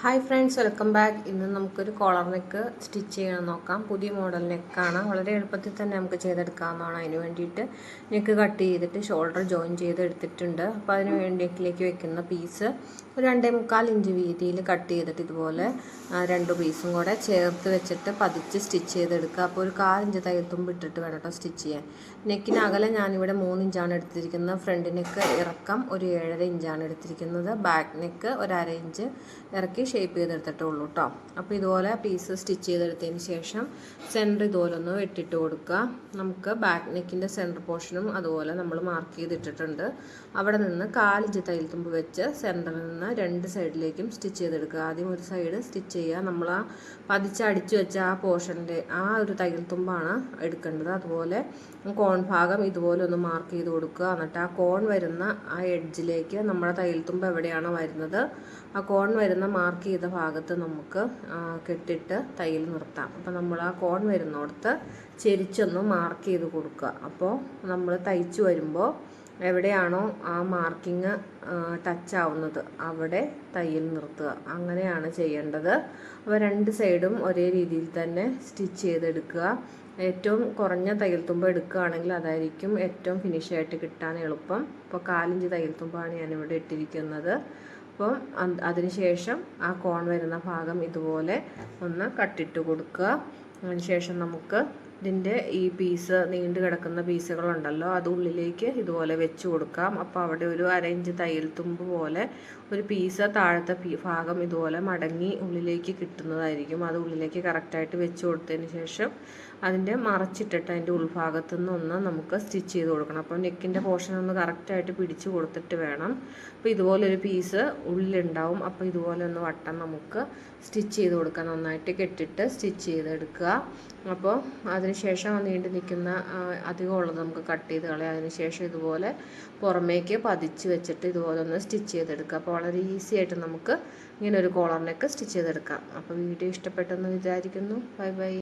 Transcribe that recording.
Hi friends welcome back ഇന്ന് നമുക്കൊരു collar neck stitch ചെയ്യണം നോക്കാം. പുതിയ മോഡൽ നെക്കാണ് വളരെ എളുപ്പത്തിൽ തന്നെ നമുക്ക് ചെയ്തെടുക്കാവുന്നതാണ്. അതിന് വേണ്ടിയിട്ട് നെക്ക് കട്ട് ചെയ്തിട്ട് ഷോൾഡർ ജോയിൻ ചെയ്തെടുത്തിട്ടുണ്ട്. അപ്പോൾ അതിന് വേണ്ടി നെക്കിലേക്ക് വെക്കുന്ന പീസ് ഒരു രണ്ടേ മുക്കാൽ ഇഞ്ച് വീതിയിൽ കട്ട് ചെയ്തിട്ട് ഇതുപോലെ രണ്ട് പീസും കൂടെ ചേർത്ത് വെച്ചിട്ട് പതിച്ച് സ്റ്റിച്ച് ചെയ്തെടുക്കുക. അപ്പോൾ ഒരു കാലിഞ്ച് തയ്യൽത്തുമ്പ് ഇട്ടിട്ട് വേണം കേട്ടോ സ്റ്റിച്ച് ചെയ്യാൻ. നെക്കിന് അകലെ ഞാനിവിടെ മൂന്നിഞ്ചാണ് എടുത്തിരിക്കുന്നത്. ഫ്രണ്ട് നെക്ക് ഇറക്കം ഒരു ഏഴര ഇഞ്ചാണ് എടുത്തിരിക്കുന്നത്. ബാക്ക് നെക്ക് ഒരു അര ഇഞ്ച്. ഇറക്കി ഷേപ്പ് ചെയ്തെടുത്തിട്ടേ ഉള്ളൂ കേട്ടോ അപ്പോൾ ഇതുപോലെ പീസ് സ്റ്റിച്ച് ചെയ്തെടുത്തതിന് ശേഷം സെന്റർ ഇതുപോലെ ഒന്ന് വെട്ടിട്ട് കൊടുക്കുക. നമുക്ക് ബാക്ക് നെക്കിന്റെ സെന്റർ പോർഷനും അതുപോലെ നമ്മൾ മാർക്ക് ചെയ്തിട്ടിട്ടുണ്ട്. അവിടെ നിന്ന് കാലിഞ്ച് തയ്യൽ തുമ്പ് വെച്ച് സെന്ററിൽ നിന്ന് രണ്ട് സൈഡിലേക്കും സ്റ്റിച്ച് ചെയ്തെടുക്കുക. ആദ്യം ഒരു സൈഡ് സ്റ്റിച്ച് ചെയ്യുക. നമ്മൾ ആ പതിച്ച് അടിച്ചു വെച്ച ആ പോർഷന്റെ ആ ഒരു തയ്യൽ തുമ്പാണ് എടുക്കേണ്ടത്. അതുപോലെ കോൺ ഭാഗം ഇതുപോലെ ഒന്ന് മാർക്ക് ചെയ്ത് കൊടുക്കുക. എന്നിട്ട് ആ കോൺ വരുന്ന ആ എഡ്ജിലേക്ക് നമ്മുടെ തയ്യൽ തുമ്പ് എവിടെയാണോ വരുന്നത് ആ കോൺ വരുന്ന മാർക്ക് ചെയ്ത ഭാഗത്ത് നമുക്ക് കെട്ടിട്ട് തയ്യൽ നിർത്താം. അപ്പോൾ നമ്മൾ ആ കോൺ വരുന്നിടത്ത് ചെരിച്ചൊന്ന് മാർക്ക് ചെയ്ത് കൊടുക്കുക. അപ്പോൾ നമ്മൾ തയ്ച്ചു വരുമ്പോൾ എവിടെയാണോ ആ മാർക്കിങ് ടച്ച് ആവുന്നത് അവിടെ തയ്യൽ നിർത്തുക. അങ്ങനെയാണ് ചെയ്യേണ്ടത്. അപ്പോൾ രണ്ട് സൈഡും ഒരേ രീതിയിൽ തന്നെ സ്റ്റിച്ച് ചെയ്തെടുക്കുക. ഏറ്റവും കുറഞ്ഞ തയ്യൽ തുമ്പ് എടുക്കുകയാണെങ്കിൽ അതായിരിക്കും ഏറ്റവും ഫിനിഷ് ആയിട്ട് കിട്ടാൻ എളുപ്പം. ഇപ്പോൾ കാലിഞ്ച് തയ്യൽ തുമ്പാണ് ഞാനിവിടെ ഇട്ടിരിക്കുന്നത്. അപ്പോൾ അതിനുശേഷം ആ കോൺ വരുന്ന ഭാഗം ഇതുപോലെ ഒന്ന് കട്ടിട്ട് കൊടുക്കുക. അതിനുശേഷം നമുക്ക് ഇതിന്റെ ഈ പീസ് നീണ്ടു കിടക്കുന്ന പീസുകളുണ്ടല്ലോ അത് ഉള്ളിലേക്ക് ഇതുപോലെ വെച്ച് കൊടുക്കാം. അപ്പോൾ അവിടെ ഒരു അരയിഞ്ച് തയ്യൽ തുമ്പ് പോലെ ഒരു പീസ് താഴത്തെ ഭാഗം ഇതുപോലെ മടങ്ങി ഉള്ളിലേക്ക് കിട്ടുന്നതായിരിക്കും. അത് ഉള്ളിലേക്ക് കറക്റ്റായിട്ട് വെച്ച് കൊടുത്തതിന് ശേഷം അതിന്റെ മറച്ചിട്ടിട്ട് അതിന്റെ ഉൾഭാഗത്തു നിന്നൊന്ന് നമുക്ക് സ്റ്റിച്ച് ചെയ്ത് കൊടുക്കണം. അപ്പോൾ നെക്കിന്റെ പോർഷൻ ഒന്ന് കറക്റ്റായിട്ട് പിടിച്ച് കൊടുത്തിട്ട് വേണം. അപ്പോൾ ഇതുപോലെ ഒരു പീസ് ഉള്ളിലുണ്ടാവും. അപ്പോൾ ഇതുപോലെ ഒന്ന് വട്ടം നമുക്ക് സ്റ്റിച്ച് ചെയ്ത് കൊടുക്കാം. നന്നായിട്ട് കെട്ടിട്ട് സ്റ്റിച്ച് ചെയ്തെടുക്കുക. അപ്പോൾ അതിനുശേഷം നീണ്ടു നിൽക്കുന്ന അധികം ഉള്ളത് നമുക്ക് കട്ട് ചെയ്ത് കളയാം. അതിനുശേഷം ഇതുപോലെ പുറമേക്ക് പതിച്ച് വെച്ചിട്ട് ഇതുപോലെ ഒന്ന് സ്റ്റിച്ച് ചെയ്തെടുക്കുക അപ്പോൾ വളരെ ഈസി ആയിട്ട് നമുക്ക് ഇങ്ങനെ ഒരു കോളറിനൊക്കെ സ്റ്റിച്ച് ചെയ്തെടുക്കാം. അപ്പോൾ വീഡിയോ ഇഷ്ടപ്പെട്ടെന്ന് വിചാരിക്കുന്നു. Bye bye.